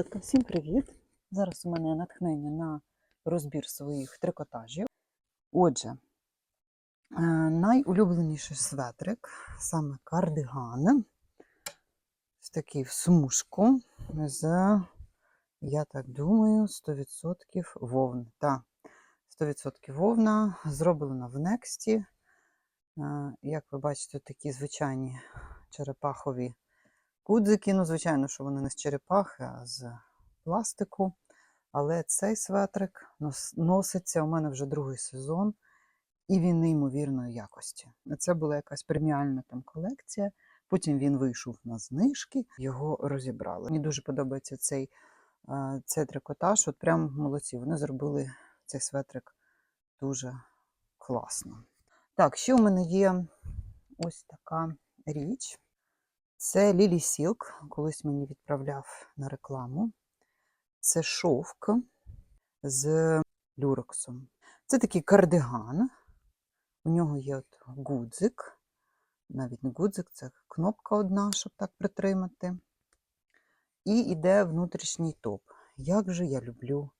Всім привіт! Зараз у мене натхнення на розбір своїх трикотажів. Отже, е, найулюбленіший светрик, саме кардиган, ось такий в смужку з, я так думаю, 100% вовни. Так, 100% вовна, зроблена в Нексті. Е, Як ви бачите, такі звичайні черепахові Кудзики, ну, звичайно, що вони не з черепахи, а з пластику. Але цей светрик носиться у мене вже другий сезон, і він неймовірної якості. Це була якась преміальна там колекція. Потім він вийшов на знижки, його розібрали. Мені дуже подобається цей, е, цей трикотаж. От прям молодці. Вони зробили цей светрик дуже класно. Так, ще у мене є ось така річ. Це Lily Silk, колись мені відправляв на рекламу. Це шовк з люрексом. Це такий кардиган. У нього є от гудзик. Навіть не гудзик, це кнопка одна, щоб так притримати. І йде внутрішній топ. Як же я люблю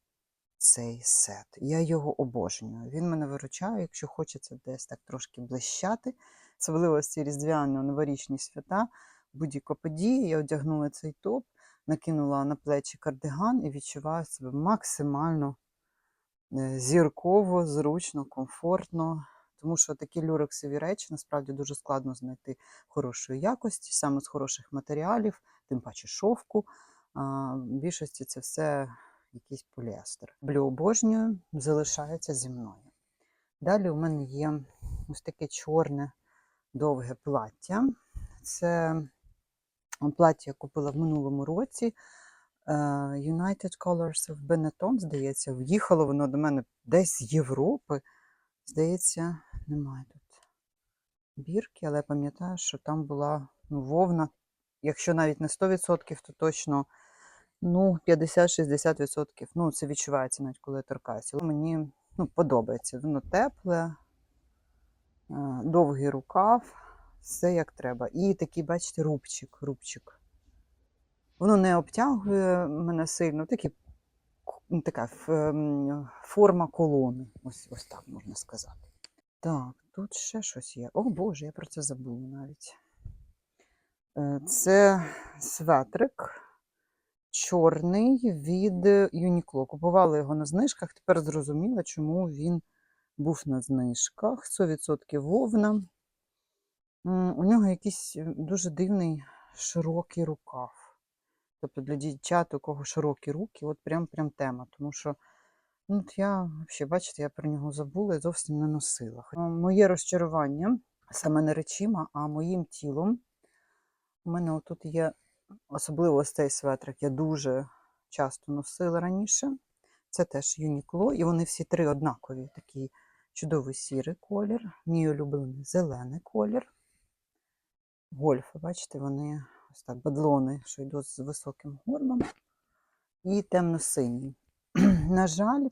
цей сет. Я його обожнюю. Він мене виручає, якщо хочеться десь так трошки блищати, особливо ці різдвяно-новорічні свята будь-яка подія, я одягнула цей топ, накинула на плечі кардиган і відчуваю себе максимально е, зірково, зручно, комфортно. Тому що такі люрексові речі насправді дуже складно знайти хорошої якості, саме з хороших матеріалів, тим паче шовку. А, В більшості це все якийсь поліестер. Люблю обожнюю, залишається зі мною. Далі у мене є ось таке чорне довге плаття. Це плаття я купила в минулому році. е, United Colors of Benetton, здається, в'їхало воно до мене десь з Європи. Здається, немає тут бірки, але я пам'ятаю, що там була ну, вовна. Якщо навіть не 100%, то точно ну, 50-60%. Ну, це відчувається навіть коли я торкаюся. Мені ну, подобається. Воно тепле, е, довгий рукав все як треба. І такий, бачите, рубчик, рубчик. Воно не обтягує мене сильно, такий, ну, така ем, форма колони. Ось, ось так можна сказати. Так, тут ще щось є. О Боже, я про це забула навіть. Е, Це светрик чорний від Uniqlo. Купувала його на знижках. Тепер зрозуміла, чому він був на знижках. 100% вовна. У нього якийсь е, дуже дивний широкий рукав. Тобто для дівчат, у кого широкі руки, от прям прям тема. Тому що ну, от я взагалі, бачите, я про нього забула і зовсім не носила. Моє розчарування саме не речима, а моїм тілом. У мене отут є особливо ось цей светрик, я дуже часто носила раніше. Це теж Uniqlo, і вони всі три однакові. Такий чудовий сірий колір, мій улюблений зелений колір. Гольфи, бачите, вони ось так, бадлони, що йдуть з високим горлом, і темно-синій. На жаль,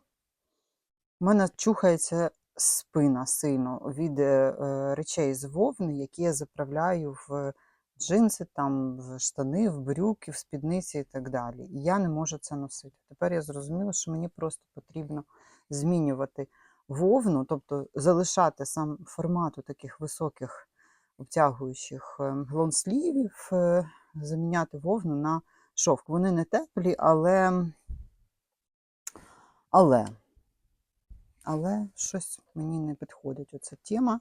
в мене чухається спина сильно від е, речей з вовни, які я заправляю в джинси, там, в штани, в брюки, в спідниці і так далі. І я не можу це носити. Тепер я зрозуміла, що мені просто потрібно змінювати вовну, тобто залишати сам формат таких високих обтягуючих е, лонслівів, е, заміняти вовну на шовк. Вони не теплі, але, але, але щось мені не підходить оця тема.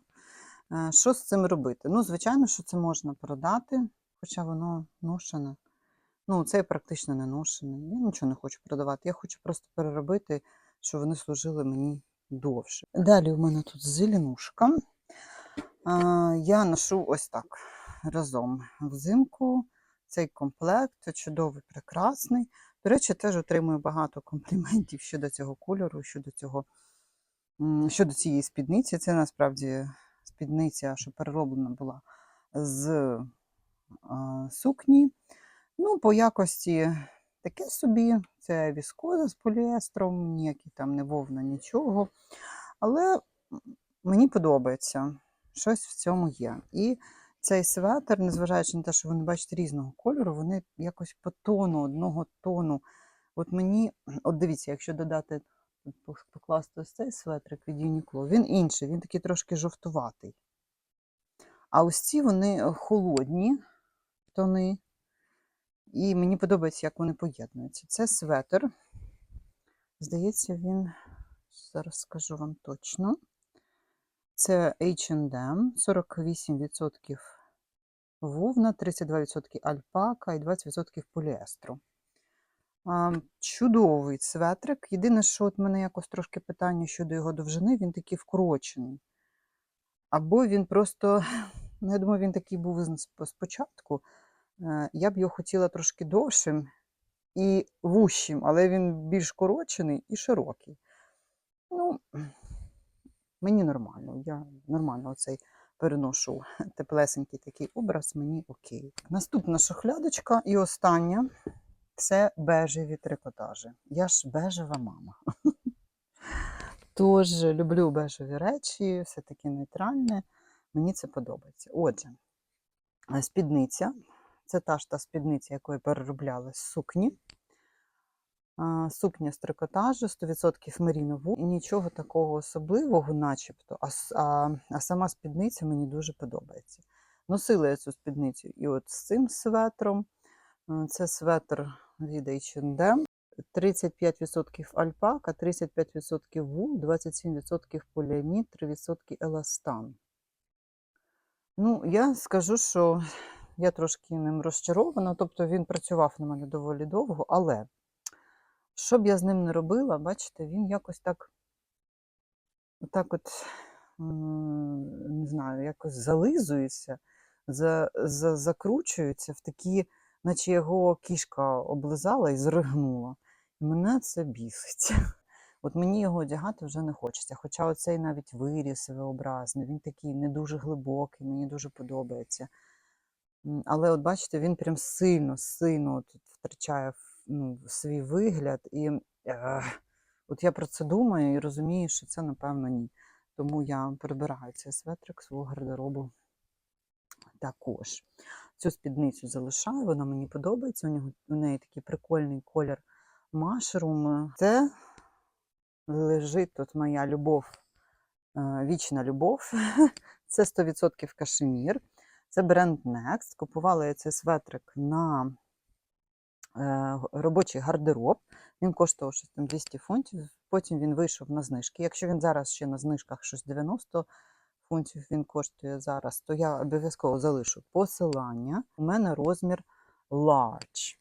Е, Що з цим робити? Ну, звичайно, що це можна продати, хоча воно ношене. Ну, це практично не ношене. Я нічого не хочу продавати. Я хочу просто переробити, щоб вони служили мені довше. Далі у мене тут зеленушка. Я ношу ось так разом взимку. Цей комплект чудовий, прекрасний. До речі, теж отримую багато компліментів щодо цього кольору, щодо цього, щодо цієї спідниці. Це насправді спідниця, що перероблена була з сукні. Ну, по якості таке собі. Це віскоза з поліестром, ніякий там не вовна, нічого. Але мені подобається. Щось в цьому є. І цей светр, незважаючи на те, що вони, бачите, різного кольору, вони якось по тону, одного тону. От мені, от дивіться, якщо додати, покласти ось цей светрик від Uniqlo, він інший, він такий трошки жовтуватий. А ось ці вони е, холодні тони. І мені подобається, як вони поєднуються. Це светр. Здається, він, зараз скажу вам точно. Це H&M, 48% вовна, 32% альпака і 20% поліестру. Чудовий светрик. Єдине, що от мене якось трошки питання щодо його довжини, він такий вкорочений. Або він просто, ну, я думаю, він такий був спочатку. Е, Я б його хотіла трошки довшим і вущим, але він більш корочений і широкий. Ну, мені нормально. Я нормально оцей переношу теплесенький такий образ, мені окей. Наступна шухлядочка і остання це бежеві трикотажі. Я ж бежева мама. Тож люблю бежеві речі, все таки нейтральне. Мені це подобається. Отже, е, спідниця. Це та ж та спідниця, яку я переробляла з сукні. Сукня з трикотажу, 100% мерінову. Нічого такого особливого, начебто, а, а, а сама спідниця мені дуже подобається. Носила я цю спідницю і от з цим светром. Це светр від H&M. 35% альпака, 35% вул, 27% поліамід, 3% еластан. Ну, я скажу, що я трошки ним розчарована, тобто він працював на мене доволі довго, але що б я з ним не робила, бачите, він якось так, так от, не знаю, якось зализується, за, за, закручується в такі, наче його кішка облизала і зригнула. Мене це бісить. От мені його одягати вже не хочеться. Хоча оцей навіть виріс V-образний, він такий не дуже глибокий, мені дуже подобається. Але от бачите, він прям сильно, сильно от втрачає ну, свій вигляд. І е, от я про це думаю і розумію, що це, напевно, ні. Тому я прибираю цей светрик свого гардеробу також. Цю спідницю залишаю, вона мені подобається. У, нього, у неї такий прикольний колір машрум. Це лежить тут моя любов, е, вічна любов. Це 100% кашемір. Це бренд Next. Купувала я цей светрик на робочий гардероб. Він коштував щось там 200 фунтів. Потім він вийшов на знижки. Якщо він зараз ще на знижках щось 90 фунтів він коштує зараз, то я обов'язково залишу посилання. У мене розмір large.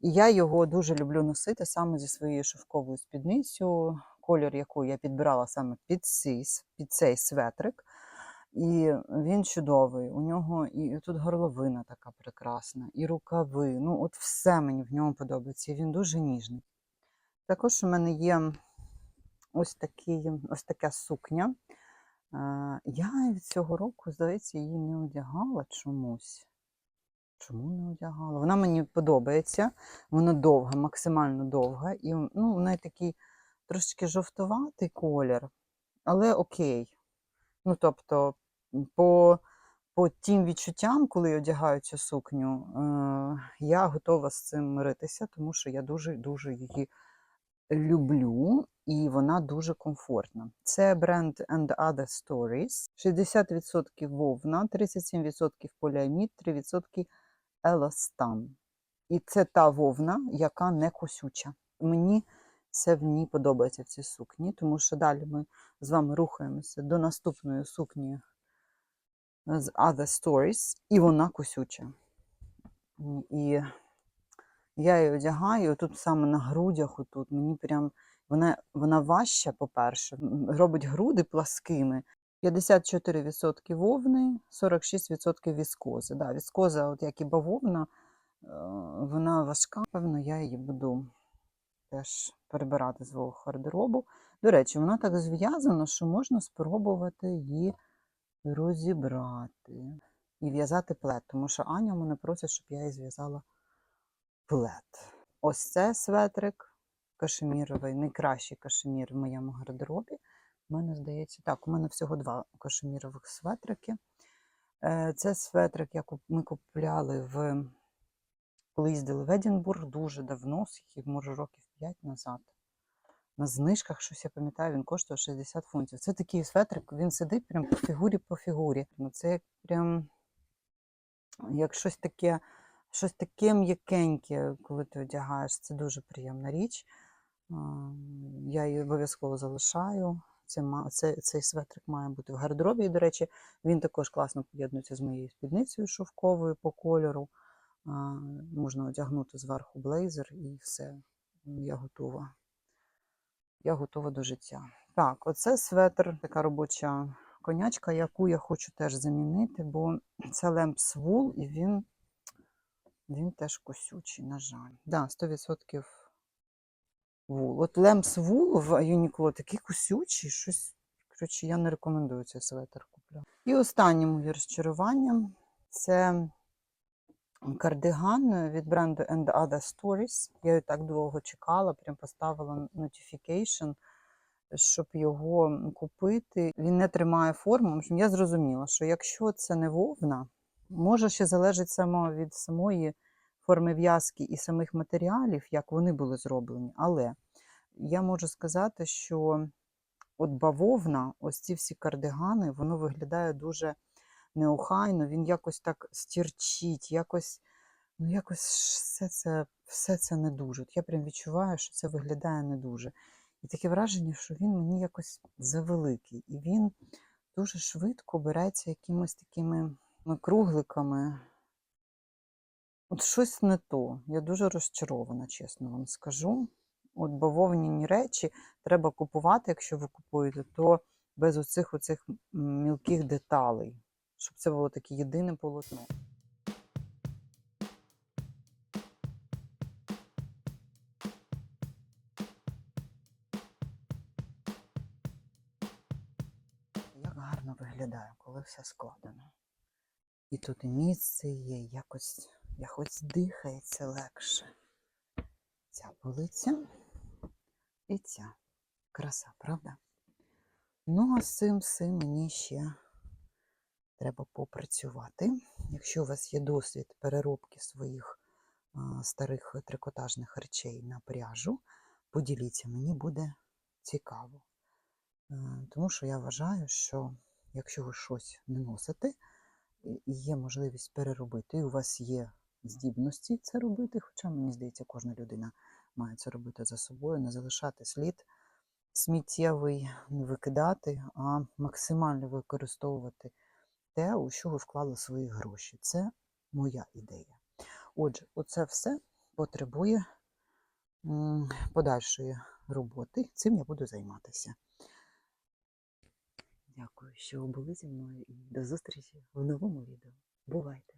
І я його дуже люблю носити саме зі своєю шовковою спідницею, колір яку я підбирала саме під цей, під цей светрик. І він чудовий. У нього і тут горловина така прекрасна, і рукави. Ну, от все мені в ньому подобається. І він дуже ніжний. Також у мене є ось, такий, ось така сукня. Е, Я цього року, здається, її не одягала чомусь. Чому не одягала? Вона мені подобається. Вона довга, максимально довга. І ну, в неї такий трошечки жовтуватий колір, але окей. Ну, тобто, по, по тим відчуттям, коли я одягаю цю сукню, е, я готова з цим миритися, тому що я дуже-дуже її люблю, і вона дуже комфортна. Це бренд And Other Stories. 60% вовна, 37% поліамід, 3% еластан. І це та вовна, яка не косюча. Мені це в ній подобається в цій сукні, тому що далі ми з вами рухаємося до наступної сукні з Other Stories, і вона косюча. І я її одягаю, тут саме на грудях, отут, мені прям вона, вона важча, по-перше, робить груди пласкими. 54% вовни, 46% віскози. Да, віскоза, от як і бавовна, е, вона важка, певно, я її буду теж перебирати з свого гардеробу. До речі, вона так зв'язана, що можна спробувати її розібрати і в'язати плед, тому що Аня мене просить, щоб я їй зв'язала плед. Ось це светрик кашеміровий, найкращий кашемір в моєму гардеробі. У мене здається, так, у мене всього два кашемірових светрики. Е, Це светрик, як ми купляли в коли їздили в Едінбург дуже давно, скільки, може, років 5 назад. На знижках, щось я пам'ятаю, він коштує 60 фунтів. Це такий светрик, він сидить прям по фігурі по фігурі. Ну, це як прям як щось таке, щось таке м'якеньке, коли ти одягаєш. Це дуже приємна річ. Я її обов'язково залишаю. Це, це, цей светрик має бути в гардеробі. І, до речі, він також класно поєднується з моєю спідницею шовковою по кольору. Можна одягнути зверху блейзер і все. Я готова. Я готова до життя. Так, оце светр, така робоча конячка, яку я хочу теж замінити, бо це Lamps Wool, і він, він теж косючий, на жаль. Да, 100% вул. От Lamps Wool в Uniqlo такий косючий, щось. Коротше, я не рекомендую цей светр купляти. І останнім розчаруванням це кардиган від бренду And Other Stories. Я його так довго чекала, прям поставила notification, щоб його купити. Він не тримає форму. Я зрозуміла, що якщо це не вовна, може ще залежить само від самої форми в'язки і самих матеріалів, як вони були зроблені. Але я можу сказати, що от бавовна, ось ці всі кардигани, воно виглядає дуже неохайно, він якось так стірчить, якось, ну якось все це, все це не дуже. От я прям відчуваю, що це виглядає не дуже. І таке враження, що він мені якось завеликий. І він дуже швидко береться якимось такими ну, кругликами. От щось не то. Я дуже розчарована, чесно вам скажу. От бавовняні речі треба купувати, якщо ви купуєте, то без оцих оцих мілких деталей, щоб це було таке єдине полотно. Як гарно виглядає, коли все складено. І тут і місце є, якось, якось дихається легше. Ця полиця і ця. Краса, правда? Ну, а з цим всім мені ще треба попрацювати. Якщо у вас є досвід переробки своїх старих трикотажних речей на пряжу, поділіться, мені буде цікаво. Е, Тому що я вважаю, що якщо ви щось не носите, є можливість переробити, і у вас є здібності це робити, хоча, мені здається, кожна людина має це робити за собою, не залишати слід сміттєвий, не викидати, а максимально використовувати те, у що ви вклали свої гроші. Це моя ідея. Отже, оце все потребує подальшої роботи. Цим я буду займатися. Дякую, що були зі мною і до зустрічі в новому відео. Бувайте!